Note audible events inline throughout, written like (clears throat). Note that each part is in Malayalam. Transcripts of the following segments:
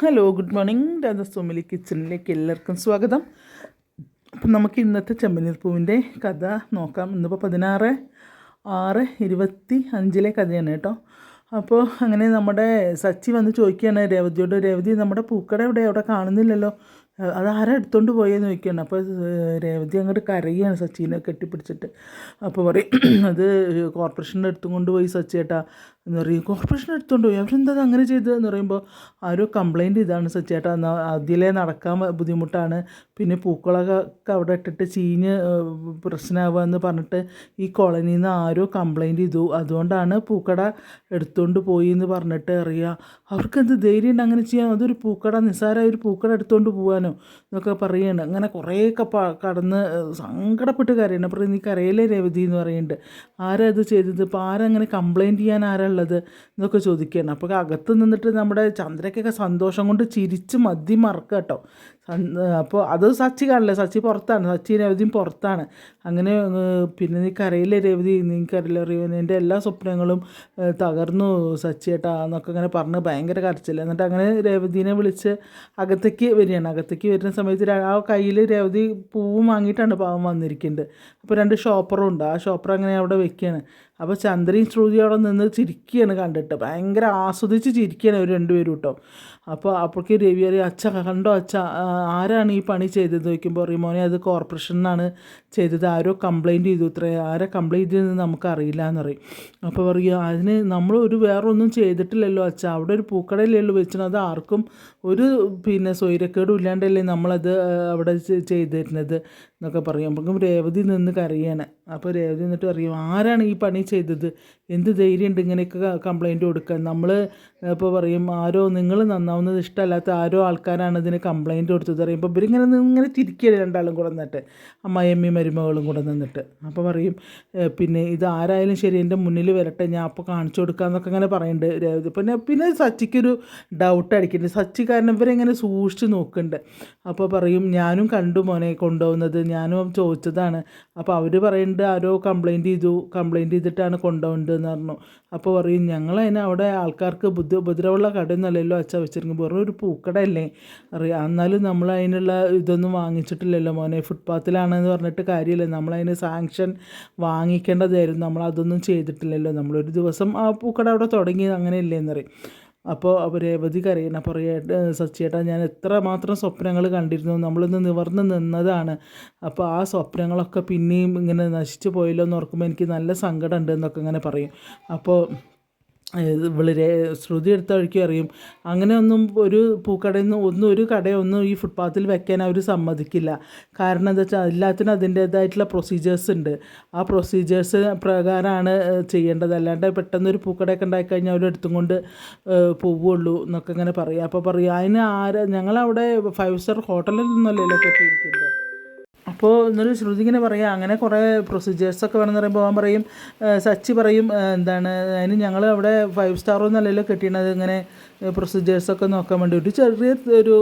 Hello good morning. രാധസ്വാമിലി കിച്ചണിലേക്ക് എല്ലാവർക്കും സ്വാഗതം. അപ്പം നമുക്ക് ഇന്നത്തെ ചെമ്പനീർ പൂവിന്റെ കഥ നോക്കാം. ഇന്നിപ്പോൾ പതിനാറ് ആറ് ഇരുപത്തി അഞ്ചിലെ കഥയാണ് കേട്ടോ. അപ്പോൾ അങ്ങനെ നമ്മുടെ സച്ചി വന്ന് ചോദിക്കുകയാണ് രേവതിയോട് രേവതി നമ്മുടെ പൂക്കട എവിടെ അവിടെ കാണുന്നില്ലല്ലോ. അഹ് ആരെടുത്തോണ്ട് എടുത്തോണ്ട് പോയെന്ന് ചോദിക്കുകയാണ് അപ്പോൾ രേവതി അങ്ങോട്ട് കരയുകയാണ് സച്ചിനെ കെട്ടിപ്പിടിച്ചിട്ട്. അപ്പോൾ പറയും (clears throat) അത് കോർപ്പറേഷന്റെ അടുത്തും കൊണ്ടുപോയി സച്ചേട്ടാ എന്ന് പറയും. കോർപ്പറേഷൻ അടുത്തുകൊണ്ട് പോയി? അവരെന്താ അത് അങ്ങനെ ചെയ്തതെന്ന് പറയുമ്പോൾ ആരോ കംപ്ലൈന്റ് ഇതാണ് സച്ചേട്ടാ എന്നാൽ അതിലേ നടക്കാൻ ബുദ്ധിമുട്ടാണ്. പിന്നെ പൂക്കളൊക്കെ അവിടെ ഇട്ടിട്ട് ചീഞ്ഞ് പ്രശ്നമാവുക എന്ന് പറഞ്ഞിട്ട് ഈ കോളനിയിൽ നിന്ന് ആരോ കംപ്ലൈന്റ് ചെയ്തു. അതുകൊണ്ടാണ് പൂക്കട എടുത്തുകൊണ്ട് പോയി എന്ന് പറഞ്ഞിട്ട് അറിയുക അവർക്ക് എന്ത് ധൈര്യം ഉണ്ട് അങ്ങനെ ചെയ്യാൻ? അതൊരു പൂക്കട നിസ്സാരമായ ഒരു പൂക്കട എടുത്തുകൊണ്ട് പോകാനോ എന്നൊക്കെ പറയുന്നുണ്ട്. അങ്ങനെ കുറേയൊക്കെ പ കടന്ന് സങ്കടപ്പെട്ട് കരയണം അപ്പോൾ നീ കരയിലെ രവതി എന്ന് പറയുന്നുണ്ട്. ആരാ ഇത് ചെയ്തത്? ഇപ്പോൾ ആരങ്ങനെ കംപ്ലയിന്റ് ചെയ്യാൻ ആരാ ഉള്ളത്? എന്നൊക്കെ ചോദിക്കുകയാണ്. അപ്പോൾ അകത്ത് നിന്നിട്ട് നമ്മുടെ ചന്ദ്രയ്ക്കൊക്കെ സന്തോഷം കൊണ്ട് ചിരിച്ച് മതി മറക്കുക കേട്ടോ. അപ്പോൾ അത് സച്ചി കാണില്ല? സച്ചി പുറത്താണ്. സച്ചി രവതിയും പുറത്താണ്. അങ്ങനെ പിന്നെ നീ കരയില്ല രവതി? നിനക്കറിയില്ല അറിയുമോ എന്റെ എല്ലാ സ്വപ്നങ്ങളും തകർന്നു സച്ചിയേട്ടാ എന്നൊക്കെ അങ്ങനെ പറഞ്ഞ് ഭയങ്കര കരച്ചില്ല എന്നിട്ട് അങ്ങനെ രവതിനെ വിളിച്ച് അകത്തേക്ക് വരികയാണ്. അകത്തേക്ക് വരുന്ന സമയത്ത് ആ കയ്യിൽ രവതി പൂവും വാങ്ങിയിട്ടാണ് പാവം വന്നിരിക്കുന്നത് അപ്പോൾ രണ്ട് ഷോപ്പറും ഉണ്ട്. ആ ഷോപ്പർ അങ്ങനെ അവിടെ വെക്കുകയാണ് അപ്പോൾ ചന്ദ്രയും ശ്രുതി അവിടെ നിന്ന് ചിരിക്കുകയാണ് കണ്ടിട്ട്. ഭയങ്കര ആസ്വദിച്ച് ചിരിക്കുകയാണ് അവർ രണ്ടുപേരും കേട്ടോ. അപ്പോൾ അപ്പോഴേക്ക് രവി അറിയാം അച്ഛ കണ്ടോ അച്ഛ ആരാണ് ഈ പണി ചെയ്തത്? ചോദിക്കുമ്പോൾ റിമോനെ മോനെ അത് കോർപ്പറേഷനാണ് ചെയ്തത്. ആരോ കംപ്ലയിന്റ് ചെയ്തു ഇത്ര. ആരെ കംപ്ലയിന്റ് ചെയ്തെന്ന് നമുക്കറിയില്ല എന്ന് പറയും. അപ്പോൾ പറയുക അതിന് നമ്മൾ ഒരു വേറൊന്നും ചെയ്തിട്ടില്ലല്ലോ അച്ഛ. അവിടെ ഒരു പൂക്കടയിലല്ലോ വെച്ചിട്ട് അത് ആർക്കും ഒരു പിന്നെ സ്വൈരക്കേടും ഇല്ലാണ്ടല്ലേ നമ്മളത് അവിടെ ചെയ്തിരുന്നത്. എന്നൊക്കെ പറയും. അപ്പം രേവതി നിന്ന് കരയാണ് അപ്പോൾ രേവതി എന്നിട്ട് പറയും ആരാണ് ഈ പണി ചെയ്തത്? എന്ത് ധൈര്യമുണ്ട് ഇങ്ങനെയൊക്കെ കംപ്ലൈന്റ് കൊടുക്കാൻ? നമ്മൾ ഇപ്പോൾ പറയും ആരോ നിങ്ങൾ നന്നാവുന്നത് ഇഷ്ടമല്ലാത്ത ആരോ ആൾക്കാരാണ് ഇതിന് കംപ്ലൈന്റ് കൊടുത്തത്. പറയുമ്പോൾ ഇവരിങ്ങനെ ഇങ്ങനെ തിരിക്കുകയാണ് രണ്ടാളും കൂടെ നിന്നിട്ട്. അമ്മായിയമ്മയും മരുമകളും കൂടെ നിന്നിട്ട്. അപ്പോൾ പറയും പിന്നെ ഇത് ആരായാലും ശരി എന്റെ മുന്നിൽ വരട്ടെ. ഞാൻ അപ്പോൾ കാണിച്ചു കൊടുക്കാമെന്നൊക്കെ അങ്ങനെ പറയുന്നുണ്ട് രേവതി. പിന്നെ പിന്നെ സച്ചിക്കൊരു ഡൗട്ട് അടിക്കുന്നുണ്ട് സച്ചി കാരണം ഇവരെങ്ങനെ സൂക്ഷിച്ച് നോക്കുന്നുണ്ട്. അപ്പോൾ പറയും ഞാനും കണ്ടു മോനെ കൊണ്ടുപോകുന്നത്. ഞാനും ചോദിച്ചതാണ്. അപ്പോൾ അവർ പറയുന്നുണ്ട് ആരോ കംപ്ലൈന്റ് ചെയ്തു കംപ്ലൈന്റ് ചെയ്തിട്ടാണ് കൊണ്ടുപോകേണ്ടതെന്ന് പറഞ്ഞു. അപ്പോൾ പറയും ഞങ്ങൾ അതിന് അവിടെ ആൾക്കാർക്ക് ബുദ്ധി ഉപദ്രവമുള്ള കടയൊന്നുമല്ലല്ലോ അച്ഛ വെച്ചിരിക്കും വെറും ഒരു പൂക്കടയല്ലേ? അറിയാം എന്നാലും നമ്മൾ അതിനുള്ള ഇതൊന്നും വാങ്ങിച്ചിട്ടില്ലല്ലോ മോനെ. ഫുട്പാത്തിലാണെന്ന് പറഞ്ഞിട്ട് കാര്യമില്ല. നമ്മളതിന് സാങ്ഷൻ വാങ്ങിക്കേണ്ടതായിരുന്നു. നമ്മൾ അതൊന്നും ചെയ്തിട്ടില്ലല്ലോ. നമ്മളൊരു ദിവസം ആ പൂക്കട അവിടെ തുടങ്ങി. അങ്ങനെയല്ലേ? എന്നറിയും അപ്പോൾ അവർ രേവതി കരയുന്ന അപ്പോൾ സച്ചിയേട്ടാ ഞാൻ എത്ര മാത്രം സ്വപ്നങ്ങൾ കണ്ടിരുന്നു. നമ്മളിന്ന് നിവർന്ന് നിന്നതാണ്. അപ്പോൾ ആ സ്വപ്നങ്ങളൊക്കെ പിന്നെയും ഇങ്ങനെ നശിച്ചു പോയല്ലോ എന്ന് ഓർക്കുമ്പോൾ എനിക്ക് നല്ല സങ്കടമുണ്ട് എന്നൊക്കെ ഇങ്ങനെ പറയും. അപ്പോൾ ഇവൾ രേ ശ്രുതി എടുത്ത വഴിക്ക് അറിയും അങ്ങനെ ഒന്നും ഒരു പൂക്കടയിൽ നിന്ന് ഒന്നും ഒരു കടയൊന്നും ഈ ഫുട്പാത്തിൽ വെക്കാൻ അവർ സമ്മതിക്കില്ല. കാരണം എന്താ വെച്ചാൽ എല്ലാത്തിനും അതിന്റേതായിട്ടുള്ള പ്രൊസീജിയേഴ്സ് ഉണ്ട്. ആ പ്രൊസീജിയേഴ്സ് പ്രകാരമാണ് ചെയ്യേണ്ടത്. അല്ലാണ്ട് പെട്ടെന്ന് ഒരു പൂക്കടയൊക്കെ ഉണ്ടായിക്കഴിഞ്ഞാൽ അവരെടുത്തും കൊണ്ട് ഏഹ്, പോവുള്ളൂ എന്നൊക്കെ ഇങ്ങനെ പറയും. അപ്പോൾ പറയും അതിന് ആര്? ഞങ്ങളവിടെ ഫൈവ് സ്റ്റാർ ഹോട്ടലിൽ നിന്നല്ലേ കെട്ടിയിരിക്കുന്നത്. അപ്പോൾ എന്നൊരു ശ്രുതി ഇങ്ങനെ പറയാം അങ്ങനെ കുറേ പ്രൊസീജിയേഴ്സൊക്കെ വേണമെന്ന് പറയുമ്പോൾ അവൻ പറയും സച്ചി പറയും എന്താണ് അതിന് ഞങ്ങൾ അവിടെ ഫൈവ് സ്റ്റാർ ഒന്നല്ലല്ലോ കെട്ടിയണത് ഇങ്ങനെ പ്രൊസീജിയേഴ്സൊക്കെ നോക്കാൻ വേണ്ടി. ഒരു ചെറിയ ഒരു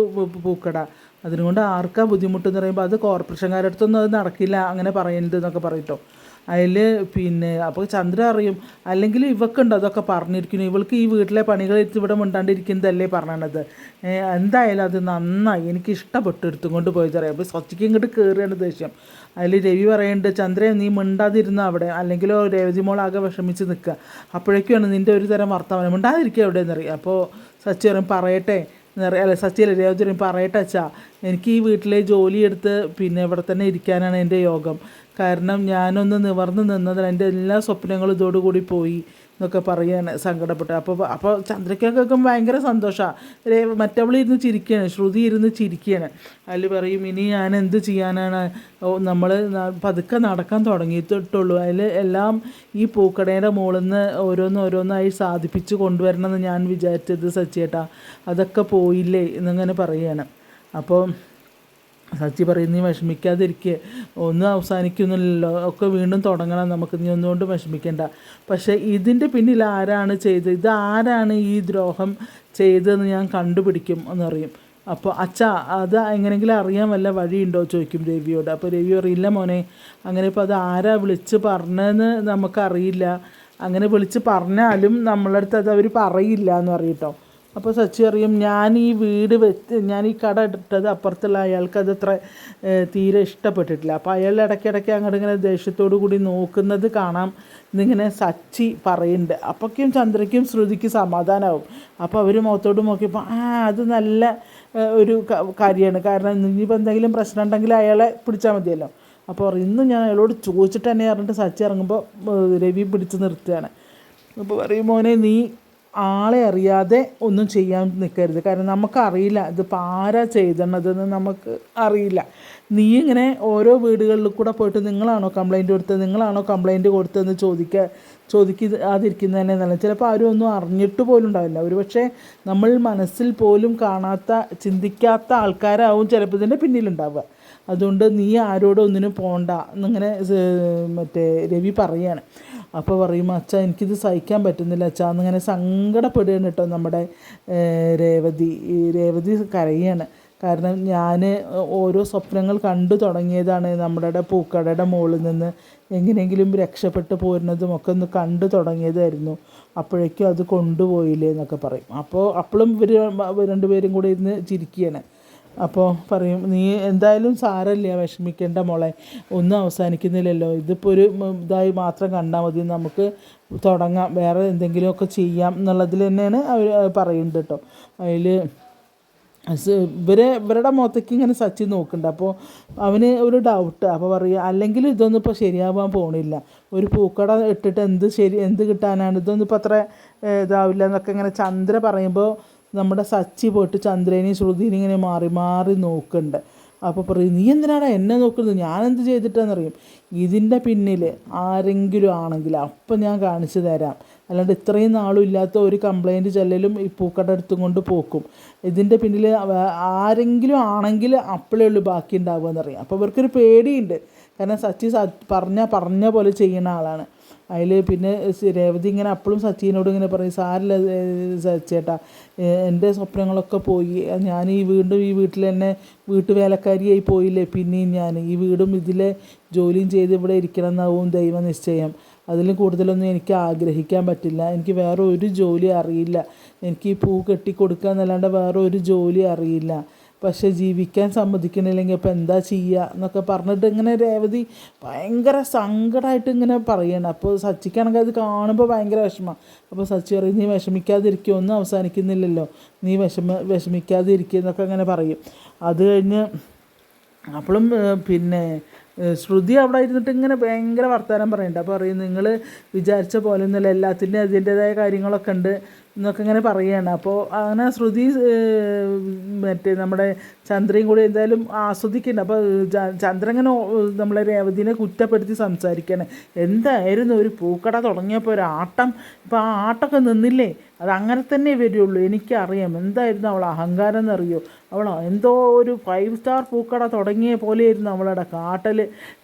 പൂക്കട. അതിനുകൊണ്ട് ആർക്കാ ബുദ്ധിമുട്ടെന്ന് പറയുമ്പോൾ അത് കോർപ്പറേഷൻകാരുടെ അടുത്തൊന്നും അത് നടക്കില്ല അങ്ങനെ പറയുന്നത് എന്നൊക്കെ പറയട്ടോ അതിൽ പിന്നെ അപ്പോൾ ചന്ദ്ര അറിയും. അല്ലെങ്കിൽ ഇവക്കുണ്ട് അതൊക്കെ പറഞ്ഞിരിക്കുന്നു. ഇവൾക്ക് ഈ വീട്ടിലെ പണികൾ ഇവിടെ മിണ്ടാണ്ടിരിക്കുന്നതല്ലേ പറഞ്ഞത്. എന്തായാലും അത് നന്നായി. എനിക്ക് ഇഷ്ടപ്പെട്ടു എടുത്തും കൊണ്ട് പോയത് അറിയാം അപ്പോൾ സ്വച്ഛയ്ക്ക് ഇങ്ങോട്ട് കയറുകയാണ് ദേഷ്യം. അതിൽ രവി പറയുന്നുണ്ട് ചന്ദ്ര നീ മിണ്ടാതിരുന്ന അവിടെ. അല്ലെങ്കിലോ രവതി മോളാകെ വിഷമിച്ച് നിൽക്കുക അപ്പോഴേക്കുമാണ് നിന്റെ ഒരു തരം വർത്തമാനം. മിണ്ടാതിരിക്കുക എവിടെ എന്നറിയാം അപ്പോൾ സച്ചി പറയും പറയട്ടെ. അല്ല സച്ചിയല്ല രേവതി പറയും പറയട്ടെ അച്ഛാ. എനിക്ക് ഈ വീട്ടിലെ ജോലിയെടുത്ത് പിന്നെ ഇവിടെ തന്നെ ഇരിക്കാനാണ് എന്റെ യോഗം. കാരണം ഞാനൊന്ന് നിവർന്ന് നിന്നതിൽ എന്റെ എല്ലാ സ്വപ്നങ്ങളും ഇതോടുകൂടി പോയി എന്നൊക്കെ പറയാണ് സങ്കടപ്പെട്ട്. അപ്പോൾ അപ്പോൾ ചന്ദ്രയ്ക്കൊക്കെ ഭയങ്കര സന്തോഷമാണ് മറ്റവൾ ഇരുന്ന് ചിരിക്കുകയാണ് ശ്രുതി ഇരുന്ന് ചിരിക്കുകയാണ്. അതിൽ പറയും ഇനി ഞാൻ എന്ത് ചെയ്യാനാണ്? നമ്മൾ പതുക്കെ നടക്കാൻ തുടങ്ങിയിട്ടുള്ളൂ. അതിൽ എല്ലാം ഈ പൂക്കടയുടെ മുകളിൽ നിന്ന് ഓരോന്ന് ഓരോന്നായി സാധിപ്പിച്ച് കൊണ്ടുവരണമെന്ന് ഞാൻ വിചാരിച്ചത് സച്ചിയേട്ടാ. അതൊക്കെ പോയില്ലേ? എന്നിങ്ങനെ പറയുകയാണ് അപ്പോൾ സച്ചി പറയും നീ വിഷമിക്കാതിരിക്കുക ഒന്നും അവസാനിക്കുന്നില്ലല്ലോ. ഒക്കെ വീണ്ടും തുടങ്ങണം നമുക്ക്. നീ ഒന്നുകൊണ്ട് വിഷമിക്കേണ്ട. പക്ഷേ ഇതിന്റെ പിന്നിൽ ആരാണ് ചെയ്തത്? ഇത് ആരാണ് ഈ ദ്രോഹം ചെയ്തതെന്ന് ഞാൻ കണ്ടുപിടിക്കും എന്നറിയും. അപ്പോൾ അച്ഛാ അത് എങ്ങനെയെങ്കിലും അറിയാൻ വല്ല വഴിയുണ്ടോ? ചോദിക്കും രവിയോട്. അപ്പോൾ രവി അറിയില്ല മോനെ. അങ്ങനെ ഇപ്പോൾ അത് ആരാ വിളിച്ച് പറഞ്ഞതെന്ന് നമുക്കറിയില്ല. അങ്ങനെ വിളിച്ച് പറഞ്ഞാലും നമ്മളടുത്ത് അത് അവർ പറയില്ല എന്ന് പറയും കേട്ടോ. അപ്പോൾ സച്ചി അറിയും ഞാൻ ഈ വീട് വെച്ച് ഞാൻ ഈ കട ഇട്ടത് അപ്പുറത്തുള്ള അയാൾക്ക് അത് അത്ര തീരെ ഇഷ്ടപ്പെട്ടിട്ടില്ല. അപ്പോൾ അയാൾ ഇടയ്ക്കിടയ്ക്ക് അങ്ങോട്ട് ഇങ്ങനെ ദേഷ്യത്തോടു കൂടി നോക്കുന്നത് കാണാം എന്നിങ്ങനെ സച്ചി പറയുന്നുണ്ട്. അപ്പോഴേക്കും ചന്ദ്രയ്ക്കും ശ്രുതിക്ക് സമാധാനമാവും അപ്പോൾ അവർ മുഖത്തോട് നോക്കിയപ്പോൾ ആ അത് നല്ല ഒരു കാര്യമാണ്. കാരണം ഇനിയിപ്പോൾ എന്തെങ്കിലും പ്രശ്നം ഉണ്ടെങ്കിൽ അയാളെ പിടിച്ചാൽ മതിയല്ലോ. അപ്പോൾ ഇന്ന് ഞാൻ അയാളോട് ചോദിച്ചിട്ട് തന്നെ പറഞ്ഞിട്ട് സച്ചി ഇറങ്ങുമ്പോൾ രവി പിടിച്ച് നിർത്തുകയാണ്. അപ്പോൾ പറയും മോനെ നീ ആളെ അറിയാതെ ഒന്നും ചെയ്യാൻ നിൽക്കരുത് കാരണം നമുക്കറിയില്ല ഇതിപ്പോൾ ആരാ ചെയ്തണതെന്ന് നമുക്ക് അറിയില്ല. നീ ഇങ്ങനെ ഓരോ വീടുകളിൽ കൂടെ പോയിട്ട് നിങ്ങളാണോ കംപ്ലൈന്റ് കൊടുത്തത്? നിങ്ങളാണോ കംപ്ലൈന്റ് കൊടുത്തതെന്ന് ചോദിക്കുക ചോദിക്കാതിരിക്കുന്നതന്നെ നല്ല ചിലപ്പോൾ ആരും ഒന്നും അറിഞ്ഞിട്ട് പോലും ഉണ്ടാവില്ല. ഒരു പക്ഷേ നമ്മൾ മനസ്സിൽ പോലും കാണാത്ത ചിന്തിക്കാത്ത ആൾക്കാരാവും ചിലപ്പോൾ ഇതിന്റെ പിന്നിലുണ്ടാവുക. അതുകൊണ്ട് നീ ആരോടും ഒന്നിനും പോണ്ട എന്നിങ്ങനെ മറ്റേ രവി പറയാണ്. അപ്പോൾ പറയും അച്ഛാ എനിക്കിത് സഹിക്കാൻ പറ്റുന്നില്ല അച്ഛാ എന്നിങ്ങനെ സങ്കടപ്പെടുകയാണ് കേട്ടോ നമ്മുടെ രേവതി. രേവതി കരയാണ്. കാരണം ഞാൻ ഓരോ സ്വപ്നങ്ങൾ കണ്ടു തുടങ്ങിയതാണ് നമ്മുടെ പൂക്കടയുടെ മുകളിൽ നിന്ന് എങ്ങനെയെങ്കിലും രക്ഷപ്പെട്ടു പോരുന്നതും ഒക്കെ ഒന്ന് കണ്ടു തുടങ്ങിയതായിരുന്നു. അപ്പോഴേക്കും അത് കൊണ്ടുപോയില്ലേ എന്നൊക്കെ പറയും. അപ്പോൾ അപ്പോഴും ഇവർ രണ്ടുപേരും കൂടെ ഇരുന്ന് ചിരിക്കുകയാണ്. അപ്പോൾ പറയും നീ എന്തായാലും സാരമില്ല വിഷമിക്കേണ്ട മോളെ. ഒന്നും അവസാനിക്കുന്നില്ലല്ലോ. ഇതിപ്പോൾ ഒരു ഇതായി മാത്രം കണ്ടാൽ മതി. നമുക്ക് തുടങ്ങാം. വേറെ എന്തെങ്കിലുമൊക്കെ ചെയ്യാം എന്നുള്ളതിൽ തന്നെയാണ് അവർ പറയുന്നത് കേട്ടോ. അതിൽ ഇവരെ ഇവരുടെ മുഖത്തേക്ക് ഇങ്ങനെ സച്ചി നോക്കുന്നുണ്ട്. അപ്പോൾ അവന് ഒരു ഡൗട്ട് അപ്പോൾ പറയുക അല്ലെങ്കിൽ ഇതൊന്നും ഇപ്പോൾ ശരിയാവാൻ പോണില്ല. ഒരു പൂക്കട ഇട്ടിട്ട് എന്ത് ശരി എന്ത് കിട്ടാനാണ്? ഇതൊന്നും ഇപ്പോൾ അത്ര ഇതാവില്ല എന്നൊക്കെ ഇങ്ങനെ ചന്ദ്ര പറയുമ്പോൾ നമ്മുടെ സച്ചി പോയിട്ട് ചന്ദ്രനെയും ശ്രുതിനെയും ഇങ്ങനെ മാറി മാറി നോക്കുന്നുണ്ട് അപ്പോൾ പറയും നീ എന്തിനാടാ എന്നെ നോക്കുന്നത്? ഞാനെന്ത് ചെയ്തിട്ടാണെന്നറിയും ഇതിന്റെ പിന്നിൽ ആരെങ്കിലും ആണെങ്കിൽ അപ്പം ഞാൻ കാണിച്ചു തരാം. അല്ലാണ്ട് ഇത്രയും നാളും ഇല്ലാത്ത ഒരു കംപ്ലൈന്റ് ചെല്ലലും ഈ പൂക്കട എടുത്തും കൊണ്ട് പോക്കും. ഇതിന്റെ പിന്നിൽ ആരെങ്കിലും ആണെങ്കിൽ അപ്പോഴേ ഉള്ളൂ ബാക്കി ഉണ്ടാവുക എന്നറിയാം. അപ്പോൾ ഇവർക്കൊരു പേടിയുണ്ട്. കാരണം സച്ചി പറഞ്ഞ പറഞ്ഞ പോലെ ചെയ്യുന്ന ആളാണ്. അതിൽ പിന്നെ രേവതി ഇങ്ങനെ അപ്പോഴും സച്ചിനോട് ഇങ്ങനെ പറയും സാരില്ല ചേട്ടാ എന്റെ സ്വപ്നങ്ങളൊക്കെ പോയി ഞാൻ ഈ വീണ്ടും ഈ വീട്ടിൽ തന്നെ വീട്ടുവേലക്കാരിയായി പോയില്ലേ പിന്നെയും ഞാൻ ഈ വീടും ഇതിലെ ജോലിയും ചെയ്ത് ഇവിടെ ഇരിക്കണം എന്നാവും ദൈവ നിശ്ചയം അതിലും കൂടുതലൊന്നും എനിക്ക് ആഗ്രഹിക്കാൻ പറ്റില്ല. എനിക്ക് വേറെ ഒരു ജോലി അറിയില്ല. എനിക്ക് ഈ പൂ കെട്ടി കെട്ടിക്കൊടുക്കുക എന്നല്ലാണ്ട് വേറെ ഒരു ജോലി അറിയില്ല. പക്ഷെ ജീവിക്കാൻ സമ്മതിക്കണില്ലെങ്കിൽ അപ്പോൾ എന്താ ചെയ്യുക എന്നൊക്കെ പറഞ്ഞിട്ട് ഇങ്ങനെ രേവതി ഭയങ്കര സങ്കടമായിട്ട് ഇങ്ങനെ പറയണം. അപ്പോൾ സച്ചിക്കാണെങ്കിൽ അത് കാണുമ്പോൾ ഭയങ്കര വിഷമം. അപ്പോൾ സച്ചി പറയും നീ വിഷമിക്കാതിരിക്കുക ഒന്നും അവസാനിക്കുന്നില്ലല്ലോ. നീ വിഷമ വിഷമിക്കാതിരിക്കുക എന്നൊക്കെ അങ്ങനെ പറയും. അത് കഴിഞ്ഞ് അപ്പോഴും പിന്നെ ശ്രുതി അവിടെ ഇരുന്നിട്ട് ഇങ്ങനെ ഭയങ്കര വർത്തമാനം പറയുന്നുണ്ട് അപ്പോൾ പറയും നിങ്ങൾ വിചാരിച്ച പോലെ ഒന്നുമില്ല. എല്ലാത്തിന്റെയും അതിന്റേതായ കാര്യങ്ങളൊക്കെ ഉണ്ട്. എന്നൊക്കെ ഇങ്ങനെ പറയുകയാണ്. അപ്പോൾ അങ്ങനെ ശ്രുതി മറ്റേ നമ്മുടെ ചന്ദ്രയും കൂടി എന്തായാലും ആസ്വദിക്കുന്നുണ്ട്. അപ്പോൾ ചന്ദ്രൻ ഇങ്ങനെ നമ്മളെ രേവതിനെ കുറ്റപ്പെടുത്തി സംസാരിക്കുകയാണ്. എന്തായിരുന്നു ഒരു പൂക്കട തുടങ്ങിയപ്പോൾ ഒരു ആട്ടം? ഇപ്പോൾ ആ ആട്ടമൊക്കെ നിന്നില്ലേ? അത് അങ്ങനെ തന്നെ വരുള്ളൂ എനിക്കറിയാം. എന്തായിരുന്നു അവൾ അഹങ്കാരം എന്നറിയോ? അവൾ എന്തോ ഒരു ഫൈവ് സ്റ്റാർ പൂക്കട തുടങ്ങിയ പോലെയായിരുന്നു അവളുടെ കാട്ടൽ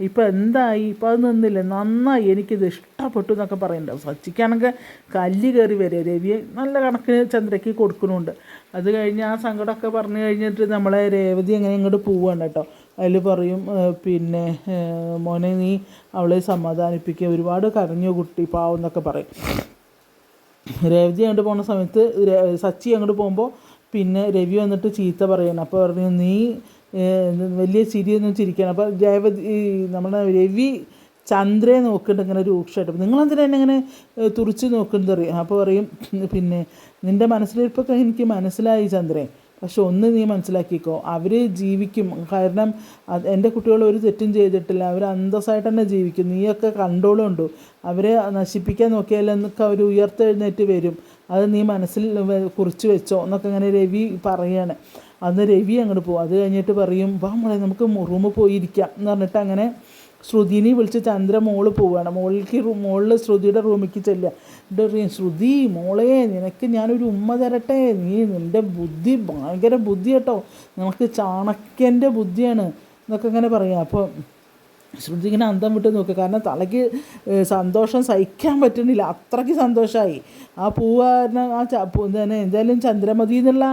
ഇപ്പം എന്തായി? ഇപ്പം അത് നിന്നില്ലേ? നന്നായി. എനിക്കിത് ഇഷ്ടപ്പെട്ടു എന്നൊക്കെ പറയുന്നുണ്ട്. സച്ചിക്കാണെങ്കിൽ കല്ല് കയറി വരിക. രവിയെ നല്ല കണക്കിന് ചന്ദ്രയ്ക്ക് കൊടുക്കുന്നുണ്ട്. അത് കഴിഞ്ഞ് ആ സങ്കടമൊക്കെ പറഞ്ഞു കഴിഞ്ഞിട്ട് നമ്മളെ രേവതി അങ്ങനെ ഇങ്ങോട്ട് പോവുകയാണ് കേട്ടോ. അതിൽ പറയും പിന്നെ മോനെ നീ അവളെ സമാധാനിപ്പിക്കുക ഒരുപാട് കരഞ്ഞു കുട്ടി പാവം എന്നൊക്കെ പറയും. രേവതി അങ്ങോട്ട് പോകുന്ന സമയത്ത് സച്ചി അങ്ങോട്ട് പോകുമ്പോൾ പിന്നെ രവി വന്നിട്ട് ചീത്ത പറയണം. അപ്പോൾ പറഞ്ഞു നീ വലിയ ചിരിയൊന്നും ചിരിക്കണം അപ്പോൾ രേവതി നമ്മുടെ രവി ചന്ദ്രയെ നോക്കുന്നുണ്ട് ഇങ്ങനെ രൂക്ഷമായിട്ട്. നിങ്ങൾ എന്തിനാ എന്നെ ഇങ്ങനെ തുറിച്ച് നോക്കുന്നത് അറിയാം? അപ്പോൾ പറയും പിന്നെ നിന്റെ മനസ്സിലിരിപ്പൊക്കെ എനിക്ക് മനസ്സിലായി ചന്ദ്രേ. പക്ഷെ ഒന്ന് നീ മനസ്സിലാക്കിക്കോ. അവർ ജീവിക്കും. കാരണം എന്റെ കുട്ടികൾ ഒരു തെറ്റും ചെയ്തിട്ടില്ല. അവർ അന്തസ്സായിട്ട് തന്നെ ജീവിക്കും. നീയൊക്കെ കണ്ടോളുണ്ട്. അവരെ നശിപ്പിക്കാൻ നോക്കിയാലെന്നൊക്കെ അവർ ഉയർത്തെഴുന്നേറ്റ് വരും. അത് നീ മനസ്സിൽ കുറിച്ച് വെച്ചോ എന്നൊക്കെ ഇങ്ങനെ രവി പറയാണ്. അന്ന് രവി അങ്ങോട്ട് പോകും അത് കഴിഞ്ഞിട്ട് പറയും വാ മോളെ നമുക്ക് റൂമിൽ പോയിരിക്കാം എന്ന് പറഞ്ഞിട്ട് അങ്ങനെ ശ്രുതിനെ വിളിച്ച് ചന്ദ്ര മോൾ പോവുകയാണ് മോളിലേക്ക് മോളിൽ ശ്രുതിയുടെ റൂമിലേക്ക് ചെല്ലുക. ശ്രുതി മോളെ നിനക്ക് ഞാനൊരു ഉമ്മ തരട്ടെ? നീ നിന്റെ ബുദ്ധി ഭയങ്കര ബുദ്ധി കേട്ടോ. നമുക്ക് ചാണക്യന്റെ ബുദ്ധിയാണ്. എന്നൊക്കെ ഇങ്ങനെ പറയാം. അപ്പോൾ ശ്രുതി ഇങ്ങനെ അന്തം വിട്ട് നോക്കുക. കാരണം തലയ്ക്ക് സന്തോഷം സഹിക്കാൻ പറ്റുന്നില്ല. അത്രയ്ക്ക് സന്തോഷമായി ആ പൂവ് കാരണം ആ തന്നെ എന്തായാലും ചന്ദ്രമതി എന്നുള്ള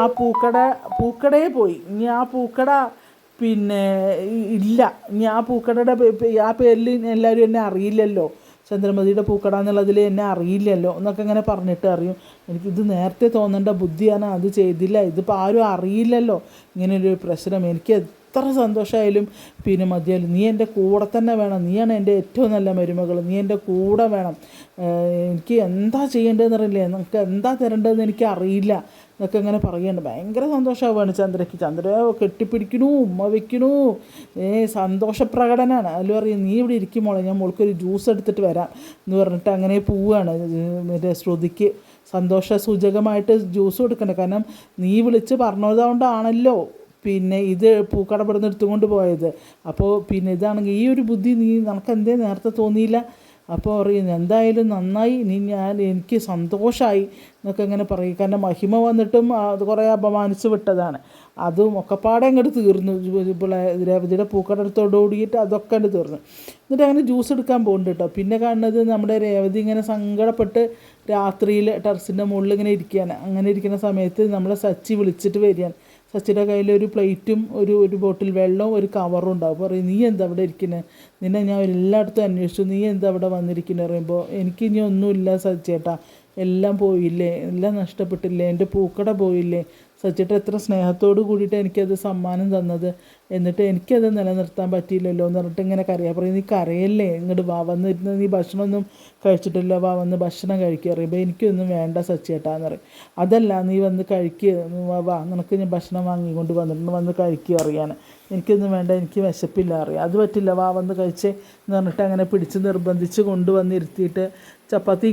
ആ പൂക്കട പൂക്കടയെ പോയി. ഇനി ആ പൂക്കട പിന്നെ ഇല്ല. ഇനി ആ പൂക്കടയുടെ ആ പേരിൽ എല്ലാവരും എന്നെ അറിയില്ലല്ലോ. ചന്ദ്രമതിയുടെ പൂക്കട എന്നുള്ളതിൽ എന്നെ അറിയില്ലല്ലോ എന്നൊക്കെ ഇങ്ങനെ പറഞ്ഞിട്ട് അറിയും. എനിക്കിത് നേരത്തെ തോന്നേണ്ട ബുദ്ധിയാണ്. അത് ചെയ്തില്ല. ഇതിപ്പോൾ ആരും അറിയില്ലല്ലോ. ഇങ്ങനെയൊരു പ്രശ്നം. എനിക്ക് എത്ര സന്തോഷമായാലും പിന്നെ മതിയായാലും നീ എന്റെ കൂടെ തന്നെ വേണം. നീയാണ് എന്റെ ഏറ്റവും നല്ല മരുമകൾ നീ എന്റെ കൂടെ വേണം. എനിക്ക് എന്താ ചെയ്യേണ്ടതെന്ന് അറിയില്ലേ. നമുക്ക് എന്താ തരേണ്ടതെന്ന് എനിക്ക് അറിയില്ല. എന്നൊക്കെ ഇങ്ങനെ പറയുന്നുണ്ട്. ഭയങ്കര സന്തോഷമാവുകയാണ് ചന്ദ്രയ്ക്ക്. ചന്ദ്ര കെട്ടിപ്പിടിക്കണു ഉമ്മ വെക്കണു ഏ സന്തോഷ പ്രകടനമാണ് അതിൽ പറയും നീ ഇവിടെ ഇരിക്കും മോളെ. ഞാൻ മോൾക്കൊരു ജ്യൂസ് എടുത്തിട്ട് വരാം എന്ന് പറഞ്ഞിട്ട് അങ്ങനെ പോവുകയാണ്. മറ്റേ ശ്രുതിക്ക് സന്തോഷ സൂചകമായിട്ട് ജ്യൂസ് കൊടുക്കണ്ടേ. കാരണം നീ വിളിച്ച് പറഞ്ഞതുകൊണ്ടാണല്ലോ പിന്നെ ഇത് പൂക്കട ഇവിടുന്ന് എടുത്തുകൊണ്ട് പോയത്. അപ്പോൾ പിന്നെ ഇതാണെങ്കിൽ ഈ ഒരു ബുദ്ധി നീ നമുക്ക് എന്തേ നേരത്തെ തോന്നിയില്ല? അപ്പോൾ പറയുന്നു എന്തായാലും നന്നായി. നീ ഞാൻ എനിക്ക് സന്തോഷമായി എന്നൊക്കെ ഇങ്ങനെ പറയും. കാരണം മഹിമ വന്നിട്ടും അത് കുറേ അപമാനിച്ച് വിട്ടതാണ്. അതും ഒക്കെപ്പാടെ അങ്ങോട്ട് തീർന്നു. രേവതിയുടെ പൂക്കട എടുത്തോട് കൂടിയിട്ട് അതൊക്കെ അങ്ങ് തീർന്നു. എന്നിട്ട് അങ്ങനെ ജ്യൂസ് എടുക്കാൻ പോകുന്നുണ്ട് കേട്ടോ. പിന്നെ കാണുന്നത് നമ്മുടെ രേവതി ഇങ്ങനെ സങ്കടപ്പെട്ട് രാത്രിയിൽ ടെറസിന്റെ മുകളിൽ ഇങ്ങനെ ഇരിക്കുകയാണ്. അങ്ങനെ ഇരിക്കുന്ന സമയത്ത് നമ്മളെ സച്ചി വിളിച്ചിട്ട് വരികയാണ്. സച്ചിയുടെ കയ്യിൽ ഒരു പ്ലേറ്റും ഒരു ഒരു ബോട്ടിൽ വെള്ളവും ഒരു കവറും ഉണ്ടാവും. പറയും നീ എന്താ അവിടെ ഇരിക്കുന്നത് നിന്നെ ഞാൻ എല്ലായിടത്തും അന്വേഷിച്ചു. നീ എന്താ അവിടെ വന്നിരിക്കുന്നത് പറയുമ്പോൾ എനിക്ക് ഇനി ഒന്നുമില്ല സച്ചേട്ടാ. എല്ലാം പോയില്ലേ? എല്ലാം നഷ്ടപ്പെട്ടില്ലേ? എന്റെ പൂക്കട പോയില്ലേ? സച്ചിട്ട് എത്ര സ്നേഹത്തോട് കൂടിയിട്ട് എനിക്കത് സമ്മാനം തന്നത്. എന്നിട്ട് എനിക്കത് നിലനിർത്താൻ പറ്റിയില്ലല്ലോ എന്ന് പറഞ്ഞിട്ട് ഇങ്ങനെ കറിയാ പറയും. നീ കരയല്ലേ? ഇങ്ങോട്ട് വാ വന്നിരുന്ന് നീ ഭക്ഷണമൊന്നും കഴിച്ചിട്ടില്ല. വാ വന്ന് ഭക്ഷണം കഴിക്കുക പറയുമ്പോൾ എനിക്കൊന്നും വേണ്ട സച്ചിയേട്ടാന്ന് പറയും. അതല്ല നീ വന്ന് കഴിക്കുക വാ, വാ നിനക്ക് ഞാൻ ഭക്ഷണം വാങ്ങിക്കൊണ്ട് വന്നിട്ടുണ്ട്. വന്ന് കഴിക്കുക അറിയാൻ എനിക്കൊന്നും വേണ്ട എനിക്ക് വിശപ്പില്ല അറിയാം അത് പറ്റില്ല. വാ വന്ന് കഴിച്ചേ എന്ന് പറഞ്ഞിട്ട് അങ്ങനെ പിടിച്ച് നിർബന്ധിച്ച് കൊണ്ടുവന്നിരുത്തിയിട്ട് ചപ്പാത്തി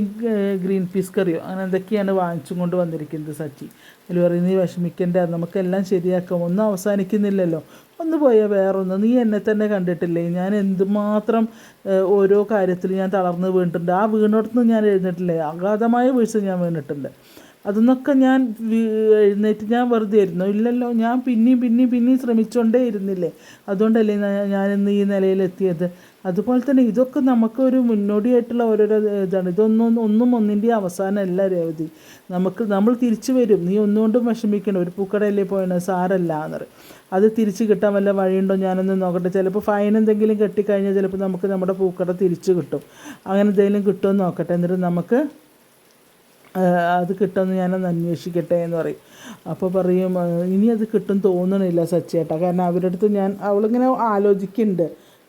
ഗ്രീൻ പീസ് കറിയോ? അങ്ങനെ എന്തൊക്കെയാണ് വാങ്ങിച്ചും കൊണ്ട് വന്നിരിക്കുന്നത് സച്ചി? അതിൽ പറയും നീ വിഷമിക്കേണ്ട നമുക്കെല്ലാം ശരിയാക്കാം. ഒന്നും അവസാനിക്കുന്നില്ലല്ലോ. ഒന്ന് പോയാൽ വേറൊന്ന്? നീ എന്നെ തന്നെ കണ്ടിട്ടില്ലേ? ഞാൻ എന്തുമാത്രം ഓരോ കാര്യത്തിൽ ഞാൻ തളർന്ന് വീണിട്ടുണ്ട്. ആ വീണിടത്തുനിന്ന് ഞാൻ എഴുന്നിട്ടില്ലേ അഗാധമായ വീഴ്ച ഞാൻ വീണിട്ടുണ്ട്. അതൊന്നൊക്കെ ഞാൻ എഴുന്നേറ്റ് ഞാൻ വെറുതെ ആയിരുന്നു ഇല്ലല്ലോ ഞാൻ പിന്നെയും പിന്നെയും പിന്നെയും ശ്രമിച്ചുകൊണ്ടേ ഇരുന്നില്ലേ? അതുകൊണ്ടല്ലേ ഞാൻ ഞാനിന്ന് ഈ നിലയിലെത്തിയത്? അതുപോലെ തന്നെ ഇതൊക്കെ നമുക്കൊരു മുന്നോടിയായിട്ടുള്ള ഓരോരോ ഇതാണ്. ഇതൊന്നും ഒന്നും ഒന്നിന്റെ അവസാനമല്ല രേവതി. നമുക്ക് നമ്മൾ തിരിച്ചു വരും. നീ ഒന്നുകൊണ്ടും വിഷമിക്കണം ഒരു പൂക്കടയിലേ പോയാണ് സാരല്ല എന്ന് പറയും അത് തിരിച്ചു കിട്ടാൻ വല്ല വഴിയുണ്ടോ? ഞാനൊന്ന് നോക്കട്ടെ. ചിലപ്പോൾ ഫൈൻ എന്തെങ്കിലും കെട്ടിക്കഴിഞ്ഞാൽ ചിലപ്പോൾ നമുക്ക് നമ്മുടെ പൂക്കട തിരിച്ചു കിട്ടും. അങ്ങനെ എന്തെങ്കിലും കിട്ടുമെന്ന് നോക്കട്ടെ. എന്നിട്ട് നമുക്ക് അത് കിട്ടുമെന്ന് ഞാനൊന്ന് അന്വേഷിക്കട്ടെ എന്ന് പറയും. അപ്പോൾ പറയും ഇനി അത് കിട്ടും തോന്നണില്ല സച്ചേട്ടാ. കാരണം അവരുടെ അടുത്ത് ഞാൻ അവളിങ്ങനെ ആലോചിക്കുന്നുണ്ട്.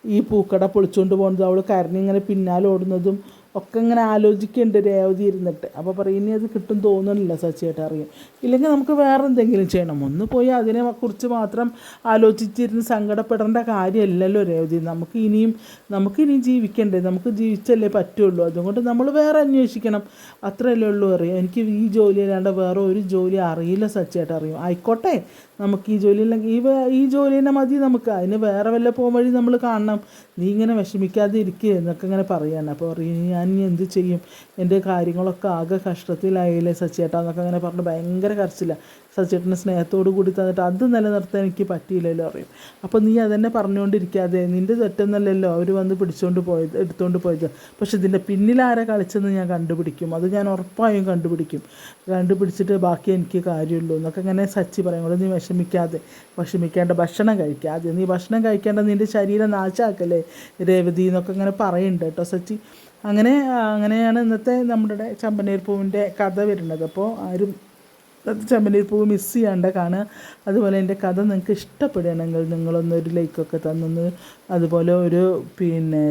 ഈ പൂക്കട പൊളിച്ചുകൊണ്ട് പോകുന്നത് അവൾ കരഞ്ഞിങ്ങനെ പിന്നാലെ ഓടുന്നതും ഒക്കെ ഇങ്ങനെ ആലോചിക്കുന്നുണ്ട് രേവതി ഇരുന്നിട്ട്. അപ്പോൾ പറയും ഇനി അത് കിട്ടും തോന്നണില്ല സച്ചിയായിട്ട് അറിയാം ഇല്ലെങ്കിൽ നമുക്ക് വേറെ എന്തെങ്കിലും ചെയ്യണം. ഒന്ന് പോയി അതിനെ കുറിച്ച് മാത്രം ആലോചിച്ചിരുന്ന് സങ്കടപ്പെടേണ്ട കാര്യമല്ലല്ലോ രേവതി നമുക്ക് ഇനിയും നമുക്ക് ഇനിയും ജീവിക്കണ്ടേ? നമുക്ക് ജീവിച്ചല്ലേ പറ്റുള്ളൂ. അതുകൊണ്ട് നമ്മൾ വേറെ അന്വേഷിക്കണം. അത്രയല്ലേ ഉള്ളൂ അറിയാം എനിക്ക് ഈ ജോലി അല്ലാണ്ട് വേറെ ഒരു ജോലി അറിയില്ല സച്ചിയായിട്ട് അറിയും ആയിക്കോട്ടെ നമുക്ക് ഈ ജോലി ഇല്ലെങ്കിൽ ഈ ഈ ജോലി തന്നെ മതി നമുക്ക്. അതിന് വേറെ വല്ല പോകും വഴി നമ്മൾ കാണണം. നീ ഇങ്ങനെ വിഷമിക്കാതെ ഇരിക്കുക എന്നൊക്കെ ഇങ്ങനെ പറയാണ്. അപ്പോൾ പറയും ഞാൻ എന്ത് ചെയ്യും? എന്റെ കാര്യങ്ങളൊക്കെ ആകെ കഷ്ടത്തിലായില്ലേ സച്ചേട്ടാ എന്നൊക്കെ അങ്ങനെ പറഞ്ഞ് ഭയങ്കര കരച്ചില്ല സച്ചേട്ടന് സ്നേഹത്തോടു കൂടി തന്നിട്ട് അത് നിലനിർത്താൻ എനിക്ക് പറ്റിയില്ലല്ലോ അറിയും. അപ്പോൾ നീ അതന്നെ പറഞ്ഞുകൊണ്ടിരിക്കാതെ നിന്റെ തെറ്റെന്നല്ലല്ലോ അവർ വന്ന് പിടിച്ചുകൊണ്ട് പോയത് എടുത്തുകൊണ്ട് പോയത്. പക്ഷെ ഇതിന്റെ പിന്നിലാരെ കളിച്ചെന്ന് ഞാൻ കണ്ടുപിടിക്കും. അത് ഞാൻ ഉറപ്പായും കണ്ടുപിടിക്കും. കണ്ടുപിടിച്ചിട്ട് ബാക്കി എനിക്ക് കാര്യമുള്ളൂ എന്നൊക്കെ ഇങ്ങനെ സച്ചി പറയും. "അവിടെ നീ വിഷമിക്കാതെ വിഷമിക്കേണ്ട ഭക്ഷണം കഴിക്കാതെ നീ ഭക്ഷണം കഴിക്കേണ്ട നിന്റെ ശരീരം നാശാക്കല്ലേ? രേവതി എന്നൊക്കെ ഇങ്ങനെ പറയുന്നുണ്ട് കേട്ടോ സച്ചി. അങ്ങനെ അങ്ങനെയാണ് ഇന്നത്തെ നമ്മുടെ ചമ്പനീർ പൂവിന്റെ കഥ വരുന്നത്. അപ്പോൾ ആരും പൂവ് മിസ് ചെയ്യാണ്ട കാണുക. അതുപോലെ എന്റെ കഥ നിങ്ങൾക്ക് ഇഷ്ടപ്പെടുകയാണെങ്കിൽ നിങ്ങളൊന്നൊരു ലൈക്കൊക്കെ തന്നൊന്ന് അതുപോലെ ഒരു പിന്നെ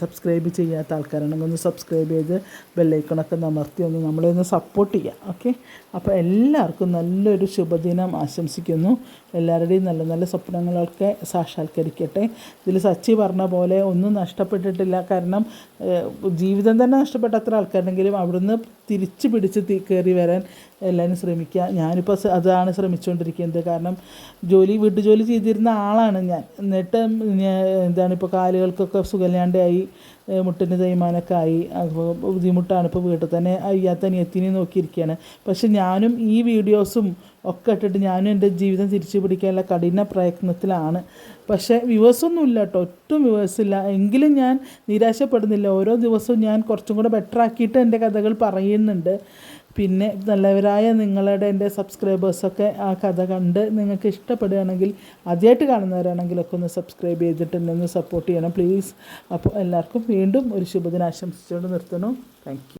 സബ്സ്ക്രൈബ് ചെയ്യാത്ത ആൾക്കാരാണെങ്കിൽ ഒന്ന് സബ്സ്ക്രൈബ് ചെയ്ത് ബെല്ലൈക്കണൊക്കെ നമർത്തി ഒന്ന് നമ്മളെ ഒന്ന് സപ്പോർട്ട് ചെയ്യുക. ഓക്കെ അപ്പോൾ എല്ലാവർക്കും നല്ലൊരു ശുഭദിനം ആശംസിക്കുന്നു. എല്ലാവരുടെയും നല്ല നല്ല സ്വപ്നങ്ങളൊക്കെ സാക്ഷാത്കരിക്കട്ടെ. ഇതിൽ സച്ചി പറഞ്ഞ പോലെ ഒന്നും നഷ്ടപ്പെട്ടിട്ടില്ല. കാരണം ജീവിതം തന്നെ നഷ്ടപ്പെട്ട അത്ര ആൾക്കാരുണ്ടെങ്കിലും അവിടുന്ന് തിരിച്ച് പിടിച്ച് കയറി വരാൻ എല്ലാവരും ശ്രമിക്കുക. ഞാനിപ്പോൾ അതാണ് ശ്രമിച്ചുകൊണ്ടിരിക്കുന്നത് കാരണം ജോലി വീട്ടു ജോലി ചെയ്തിരുന്ന ആളാണ് ഞാൻ. എന്നിട്ട് എന്താണ് ഇപ്പോൾ കാലുകൾക്കൊക്കെ സുഖമില്ലാണ്ടായി. മുട്ടിന് തേയ്മാനൊക്കെ ആയി. ബുദ്ധിമുട്ടാണ് ഇപ്പോൾ വീട്ടിൽ തന്നെ അയ്യാത്ത അനിയത്തിനെ നോക്കിയിരിക്കുകയാണ്. പക്ഷെ ഞാനും ഈ വീഡിയോസും ഒക്കെ ഇട്ടിട്ട് ഞാനും എന്റെ ജീവിതം തിരിച്ചു പിടിക്കാനുള്ള കഠിന പ്രയത്നത്തിലാണ്. പക്ഷേ വ്യൂവേഴ്സൊന്നും ഇല്ല കേട്ടോ. ഒട്ടും വ്യൂവേഴ്സ് ഇല്ല. എങ്കിലും ഞാൻ നിരാശപ്പെടുന്നില്ല. ഓരോ ദിവസവും ഞാൻ കുറച്ചും കൂടെ ബെറ്റർ ആക്കിയിട്ട് എന്റെ കഥകൾ പറയുന്നുണ്ട്. പിന്നെ നല്ലവരായ നിങ്ങളുടെ എന്റെ സബ്സ്ക്രൈബേഴ്സൊക്കെ ആ കഥ കണ്ട് നിങ്ങൾക്ക് ഇഷ്ടപ്പെടുകയാണെങ്കിൽ ആദ്യമായിട്ട് കാണുന്നവരാണെങ്കിലൊക്കെ ഒന്ന് സബ്സ്ക്രൈബ് ചെയ്തിട്ട് എന്നെ ഒന്ന് സപ്പോർട്ട് ചെയ്യണം പ്ലീസ് അപ്പോൾ എല്ലാവർക്കും വീണ്ടും ഒരു ശുഭദിനം ആശംസിച്ചുകൊണ്ട് നിർത്തുന്നു താങ്ക്